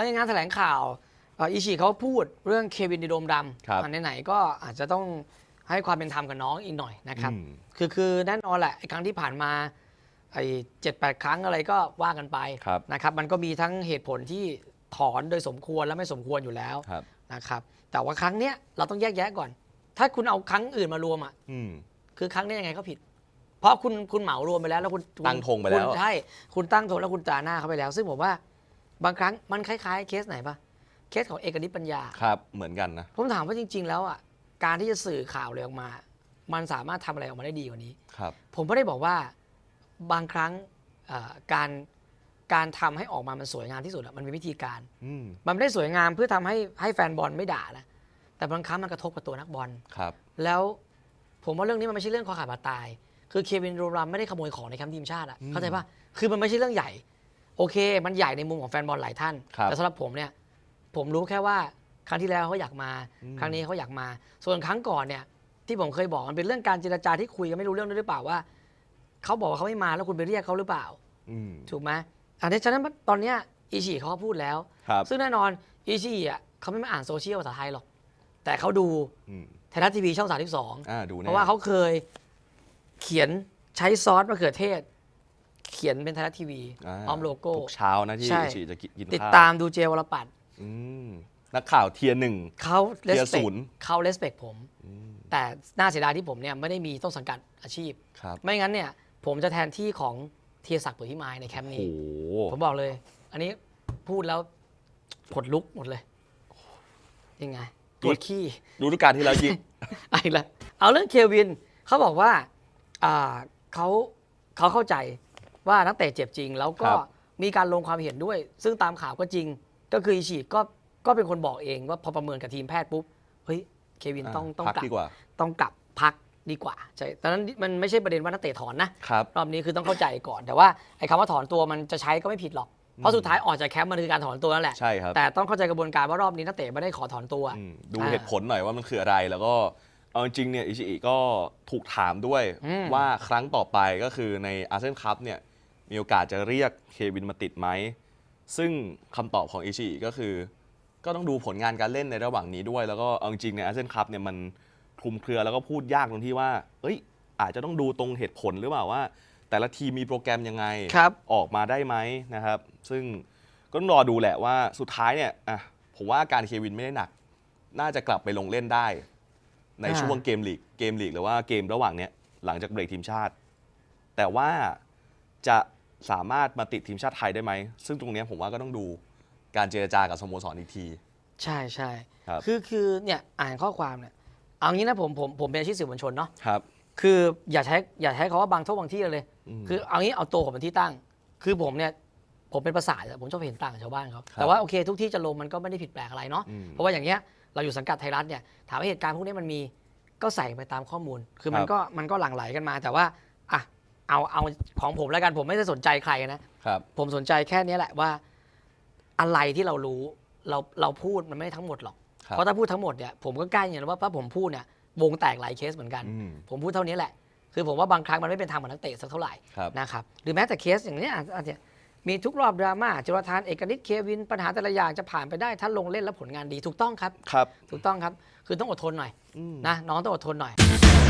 แล้วในงานแถลงข่าวเอ่ออิชิเขาพูดเรื่องเควินดีโดมดครับำอันไหนๆก็อาจจะต้องให้ความเป็นธรรมกับน้องอีกหน่อยนะครับอืมคือคือแน่นอนแหละไอ้ครั้งที่ผ่านมาไอ้เจ็ดแปดครั้งอะไรก็ว่ากันไปครับนะครับมันก็มีทั้งเหตุผลที่ถอนโดยสมควรและไม่สมควรอยู่แล้วครับนะครับแต่ว่าครั้งเนี้ยเราต้องแยกแยะก่อน ถ้าคุณเอาครั้งอื่นมารวมอะอืมคือครั้งนี้ยังไงก็ผิด เพราะคุณคุณเหมารวมไปแล้วแล้วคุณคุณตั้งธงไปแล้วคุณใช่คุณตั้งธงแล้วคุณตราหน้าเขาไปแล้ว ซึ่งผมว่า บางครั้งมันคล้ายๆเคสไหนปะเคสของเอกนิตปัญญา ครับ เหมือนกันนะ ผมถามว่าจริง ๆ แล้วอะการที่จะสื่อข่าวเลยออกมา มันสามารถทำอะไรออกมาได้ดีกว่านี้ ครับ ผมไม่ได้บอกว่าบางครั้งเอ่อการการทำให้ออกมามันสวยงามที่สุดอะมันมีวิธีการ อืม มันไม่ได้สวยงามเพื่อทำให้ให้แฟนบอลไม่ด่านะแต่บางครั้งมันกระทบกับตัวนักบอล ครับ แล้วผมว่าเรื่องนี้มันไม่ใช่เรื่องคอขาดบาดตาย คือเควินโรรัมไม่ได้ขโมยของในแคมป์ทีมชาติอะอืม เข้าใจปะคือมันไม่ใช่เรื่องใหญ่ โอเค มันใหญ่ในมุมของแฟนบอลหลายท่าน ครับแต่สำหรับผมเนี่ย ผมรู้แค่ว่าครั้งที่แล้วเขาอยากมา อืม ครั้งนี้เขาอยากมา ส่วนครั้งก่อนเนี่ยที่ผมเคยบอกมันเป็นเรื่องการเจรจาที่คุยกันไม่รู้เรื่องด้วยหรือเปล่าว่าเขาบอกว่าเขาไม่มาแล้วคุณไปเรียกเขาหรือเปล่า อืมถูกไหมอันนี้ฉะนั้นตอนเนี้ยอิชิเขาก็พูดแล้ว ครับซึ่งแน่นอนอิชิอะเขาไม่มาอ่านโซเชียลภาษาไทยหรอก แต่เขาดูอืมไทยรัฐทีวีช่อง 32 อ่าดูแน่เพราะว่าเขาเคยเขียนใช้ซอสมะเขือเทศเขียนเป็นไทยรัฐทีวีาพร้อมโลโก้ทุกเช้านะที่ใช่อิชิจะกินกินติดข้าวตามดูเจวรปัตรอืมนักข่าวเทียร์หนึ่งเขาเลสเทียร์เปศูกนย์เขาเลสเปกผมอืมแต่น่าเสียดายที่ผมเนี่ยไม่ได้มีต้นสังกัดอาชีพครับไม่งั้นเนี่ย ผมจะแทนที่ของเทียศักดิ์เปิดพิมายในแคมป์โอ้นี้โหผมบอกเลย อันนี้พูดแล้วขนลุกหมดเลยยังไงตัวขี้ดูทุกการที่แล้วยิงไอ้ละเอาเรื่องเควินเขาบอกว่าอ่าเขาเขาเข้าใจ ว่านักเตะเจ็บจริง แล้วก็ครับมีการลงความเห็นด้วย ซึ่งตามข่าวก็จริง ก็คืออิชิก็ก็เป็นคนบอกเองว่าพอประเมินกับทีมแพทย์ปุ๊บเฮ้ยเควินต้องต้องพักกลับดีกว่าต้องกลับพักดีกว่าใช่ตอนนั้นมันไม่ใช่ประเด็นว่านักเตะถอนนะครับรอบนี้คือต้องเข้าใจก่อน แต่ว่าไอ้คำว่าถอนตัวมันจะใช้ก็ไม่ผิดหรอก เพราะสุดท้ายออกจากแคมป์มันคือการถอนตัวนั่นแหละ ใช่ครับ แต่ต้องเข้าใจกระบวนการว่ารอบนี้นักเตะไม่ได้ขอถอนตัวอืมดูอ่าเหตุผลหน่อยว่ามันคืออะไร แล้วก็เอาจริงๆเนี่ยอิชิอิก็ถูกถามด้วยอืมว่าครั้งต่อไปก็คือในอาเซียนคัพเนี่ย มีโอกาสจะเรียกเควินมาติดไหม ซึ่งคำตอบของอิชิอิก็คือ ก็ต้องดูผลงานการเล่นในระหว่างนี้ด้วย แล้วก็เอาจริงๆในอาเซียนคัพเนี่ยมันคลุมเครือแล้วก็พูดยากตรงที่ว่า เอ้ย อาจจะต้องดูตรงเหตุผลหรือเปล่าว่า แต่ละทีมมีโปรแกรมยังไง ครับออกมาได้ไหมนะครับ ซึ่งก็ต้องรอดูแหละว่าสุดท้ายเนี่ยอะผมว่าอาการเควินไม่ได้หนัก น่าจะกลับไปลงเล่นได้ ในอ่า ช่วงเกมลีกเกมลีกหรือว่าเกมระหว่างเนี้ยหลังจากเบรกทีมชาติ แต่ว่าจะ สามารถมาติดทีมชาติไทยได้ไหม ซึ่งตรงเนี้ยผมว่าก็ต้องดูการเจรจากับสโมสรอีกที ใช่ใช่ครับ คือคือเนี่ยอ่านข้อความเนี่ยเอางี้นะผมผมผมเป็นอาชีพสื่อมวลชนเนาะครับ คืออย่าใช้อย่าใช้คาว่าบางทั่วบางที่เลยมคือเอางี้เอาตัวผมเป็นที่ตั้ง คือผมเนี่ยผมเป็นประสาทอะผมชอบเห็นต่างกับชาวบ้านเขาครับแต่ว่าโอเคทุกที่จะลงมันก็ไม่ได้ผิดแปลกอะไรเนาะอืมเพราะว่าอย่างเงี้ยเราอยู่สังกัดไทยรัฐเนี่ยถามว่าเหตุการณ์พวกนี้มันมีก็ใส่ไปตามข้อมูล คือมันครับ ก็มันก็หลั่งไหลกันมา แต่ว่าอะ เอาเอาของผมแล้วกันผมไม่ได้สนใจใครนะครับ ผมสนใจแค่เนี้ยแหละว่า อะไรที่เรารู้เราเราพูดมันไม่ได้ทั้งหมดหรอก ครับเพราะถ้าพูดทั้งหมดเนี่ยผมก็ใกล้อย่างว่าถ้าผมพูดเนี่ยวงแตกหลายเคสเหมือนกัน อืม ผมพูดเท่านี้แหละ คือผมว่าบางครั้งมันไม่เป็นธรรมกับนักเตะสักเท่าไหร่ครับ นะครับหรือแม้แต่เคสอย่างเนี้ยอาจอาจจะมีทุกรอบดราม่าจุลธานเอกนิตเควินปัญหาแต่ละอย่างจะผ่านไปได้ถ้าลงเล่นแล้วผลงานดีถูกต้องครับ ครับ ถูกต้องครับ คือต้องอดทนหน่อยอืมนะน้องต้องอดทนหน่อย